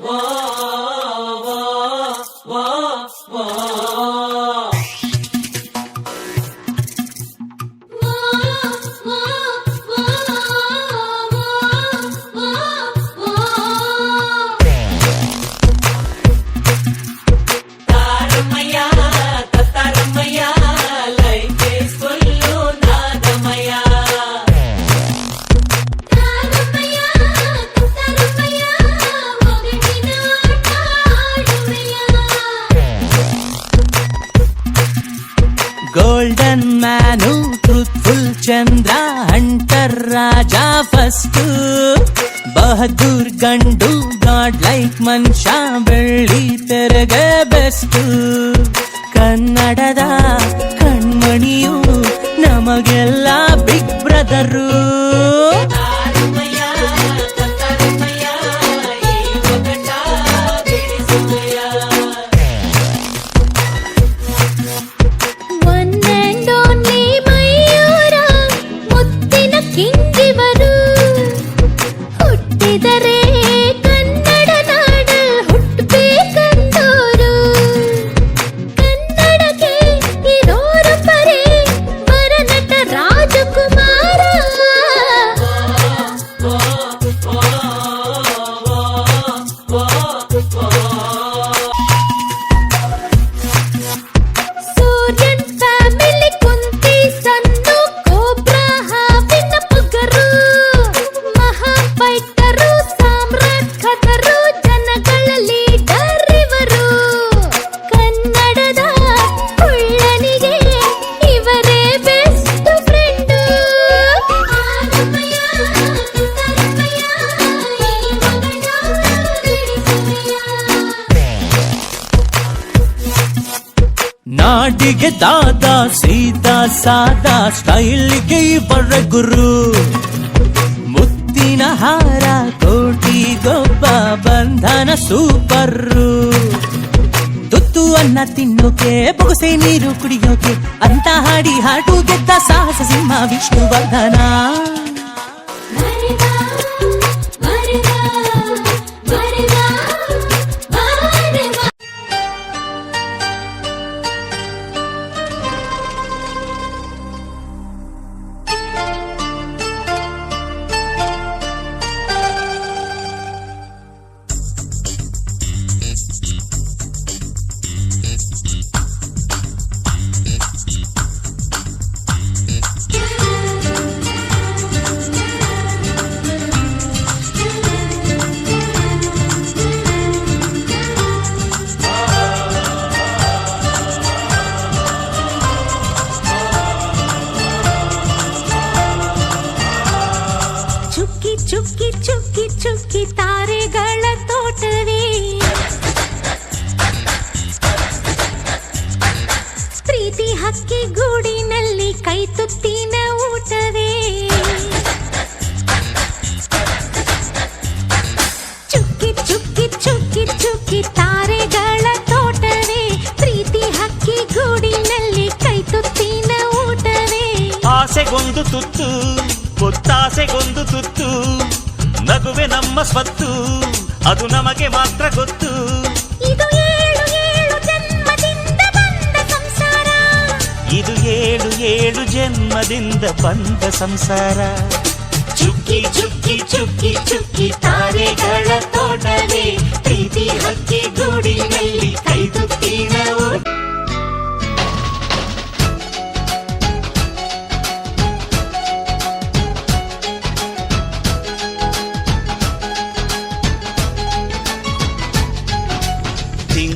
Whoa. Golden man truthful Chandra hunter Raja first Bahadur ಗಂಡು god like ಮನುಷ್ಯ ಬೆಳ್ಳಿ ತೆರಗ best ಕನ್ನಡದ ಕಣ್ಮಣಿಯು ನಮಗೆಲ್ಲ ಬಿಗ್ ಬ್ರದರು ನಾಡಿಗೆ ದಾದ, ಸೀದಾ, ಸಾದಾ, ಸ್ಟೈಲ್ಗೆ ಇವರ ಗುರು. ಮುತ್ತಿನ ಹಾರ ಕೋಟಿ ಗೊಬ್ಬ ಬಂಧನ ಸೂಪರ್ರು. ತುತ್ತು ಅನ್ನ ತಿನ್ನೋಕೆ, ಬೊಗಸೆ ನೀರು ಕುಡಿಯೋಕೆ, ಅಂತ ಹಾಡಿ ಹಾಟು ಗೆದ್ದ ಸಾಹಸ ಸಿಂಹ ವಿಷ್ಣುವರ್ಧನ. ಹಕ್ಕಿ ಗೂಡಿನಲ್ಲಿ ಕೈ ತುತ್ತಿನ ಊಟವೇ? ಚುಕ್ಕಿ ಚುಕ್ಕಿ ಚುಕ್ಕಿ ಚುಕ್ಕಿ ತಾರೆಗಳ ತೋಟವೇ? ಪ್ರೀತಿ ಹಕ್ಕಿ ಗೂಡಿನಲ್ಲಿ ಕೈ ತುತ್ತಿನ ಊಟವೇ? ಆಸೆಗೊಂದು ತುತ್ತು ಒತ್ತಾಸೆಗೊಂದು ತುತ್ತು ನಗುವೆ ನಮ್ಮ ಸ್ವತ್ತು ಅದು ನಮಗೆ ಮಾತ್ರ ಗೊತ್ತು. ಇದು ಇದು ಏಳು ಏಳು ಜನ್ಮದಿಂದ ಬಂದ ಸಂಸಾರ ಚುಕ್ಕಿ ಚುಕ್ಕಿ ಚುಕ್ಕಿ ಚುಕ್ಕಿ ತಾರೆಗಳ ತೋಟವೇ ಪ್ರೀತಿ ಹಕ್ಕಿ ಗೂಡಿನಲ್ಲಿ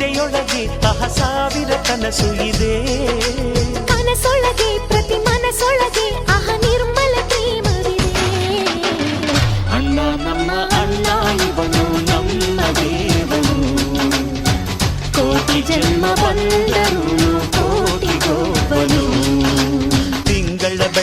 ಎದೆಯೊಳಗೆ ತಹ ಸಾವಿರ ಕನಸು ಇದೆ ಕನಸೊಳಗೆ ಪ್ರತಿ ಮನಸೊಳಗೆ ಅಹ ನಿರ್ಮಲ ಪ್ರೇಮವಿದೆ ಅಣ್ಣ ನಮ್ಮ ಅಣ್ಣ ಇವನು ನಮ್ಮ ದೇವನು ಕೋಟಿ ಜನ್ಮ ಬಂದ